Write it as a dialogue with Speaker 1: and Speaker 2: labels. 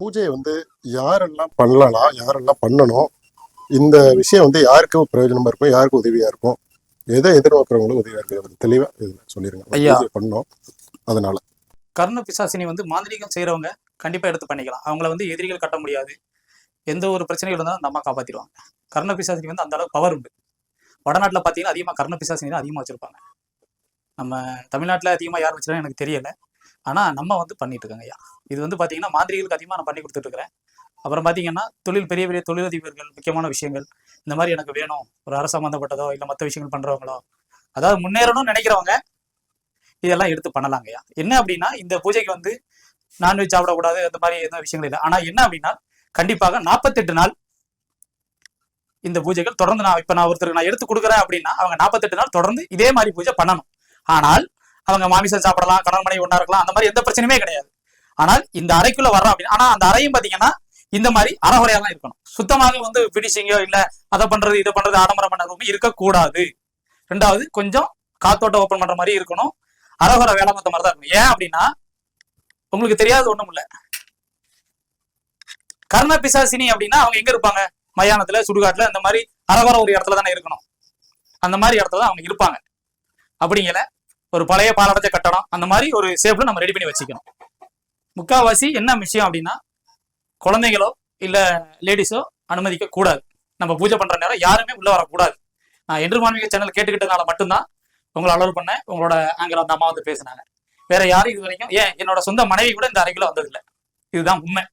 Speaker 1: பூஜையை வந்து யாரெல்லாம் பண்ணலாம் யாரெல்லாம் பண்ணணும் இந்த விஷயம் வந்து யாருக்கு பிரயோஜனமா இருக்கும் யாருக்கு உதவியா இருக்கும் எதை எதிர்பார்க்கறவங்களுக்கு உதவியா இருக்கு தெளிவா சொல்லிருங்க.
Speaker 2: ஐயா.
Speaker 1: பண்ணோம் அதனால.
Speaker 2: கர்ண பிசாசினி வந்து மாந்திரீகம் செய்றவங்க கண்டிப்பா எடுத்து பண்ணிக்கலாம். அவங்கள வந்து எதிரிகள் கட்ட முடியாது. எந்த ஒரு பிரச்சனைகள் இருந்தாலும் அந்த அம்மா காப்பாத்திடுவாங்க. கர்ண பிசாசினி வந்து அந்த அளவுக்கு பவர் உண்டு. வடநாட்டுல பாத்தீங்கன்னா அதிகமா கர்ண பிசாசினி தான் அதிகமா வச்சிருப்பாங்க. நம்ம தமிழ்நாட்டுல அதிகமா யார் வச்சிருக்காங்க எனக்கு தெரியல. ஆனால் நம்ம வந்து பண்ணிட்டு இருக்கோங்க ஐயா. இது வந்து பார்த்தீங்கன்னா மாந்திரிகளுக்கு அதிகமாக நான் பண்ணி கொடுத்துட்டு இருக்கிறேன் அப்புறம் பார்த்தீங்கன்னா தொழில் பெரிய பெரிய தொழிலதிபர்கள் முக்கியமான விஷயங்கள் இந்த மாதிரி எனக்கு வேணும். ஒரு அரசு சம்மந்தப்பட்டதோ இல்லை மற்ற விஷயங்கள் பண்ணுறவங்களோ அதாவது முன்னேறணும்னு நினைக்கிறவங்க இதெல்லாம் எடுத்து பண்ணலாங்கய்யா என்ன அப்படின்னா இந்த பூஜைக்கு வந்து நான்வெஜ் சாப்பிடக்கூடாது அந்த மாதிரி எந்த விஷயங்கள் இல்லை. ஆனால் என்ன அப்படின்னா கண்டிப்பாக நாற்பத்தெட்டு நாள் இந்த பூஜைகள் தொடர்ந்து நான் இப்போ நான் ஒருத்தருக்கு நான் எடுத்து கொடுக்குறேன் அப்படின்னா அவங்க நாற்பத்தெட்டு நாள் தொடர்ந்து இதே மாதிரி பூஜை பண்ணணும். ஆனால் அவங்க மாமிசம் சாப்பிடலாம் கணவன் மனைவி ஒன்றா இருக்கலாம் அந்த மாதிரி எந்த பிரச்சனையுமே கிடையாது. ஆனால் இந்த அறைக்குள்ள வர்றோம் அப்படின்னு ஆனா அந்த அறையும் பாத்தீங்கன்னா இந்த மாதிரி அறகுறையெல்லாம் இருக்கணும். சுத்தமாக வந்து பிடிச்சிங்கோ இல்ல அதை பண்றது இதை பண்றது ஆடம்பரம் பண்ண ரூம் இருக்கக்கூடாது. ரெண்டாவது கொஞ்சம் காத்தோட்டம் ஓப்பன் பண்ற மாதிரி இருக்கணும். அறகுறை வேலை மத்த மாதிரி தான் இருக்கணும். ஏன் அப்படின்னா உங்களுக்கு தெரியாது ஒண்ணும் இல்ல. கர்ண பிசாசினி அப்படின்னா அவங்க எங்க இருப்பாங்க? மயானத்துல சுடுகாட்டுல இந்த மாதிரி அறகுறை ஒரு இடத்துல தானே இருக்கணும். அந்த மாதிரி இடத்துல தான் அவங்க இருப்பாங்க. அப்படிங்கல ஒரு பழைய பாலடைஞ்ச கட்டடம் அந்த மாதிரி ஒரு ஷேப்ல நம்ம ரெடி பண்ணி வச்சுக்கணும். முக்காவாசி என்ன விஷயம் அப்படின்னா குழந்தைங்களோ இல்லை லேடிஸோ அனுமதிக்க கூடாது. நம்ம பூஜை பண்ற நேரம் யாருமே உள்ள வரக்கூடாது. நான் என்று மாண்புமிகு சேனல் கேட்டுக்கிட்டதுனால மட்டும்தான் உங்களை அலோவ் பண்ணேன். உங்களோட ஆங்கில அந்த அம்மா வந்து பேசினாங்க. வேற யாரும் இது வரைக்கும் ஏன் என்னோட சொந்த மனைவி கூட இந்த அறைக்குள்ள வந்ததில்லை. இதுதான் உண்மை.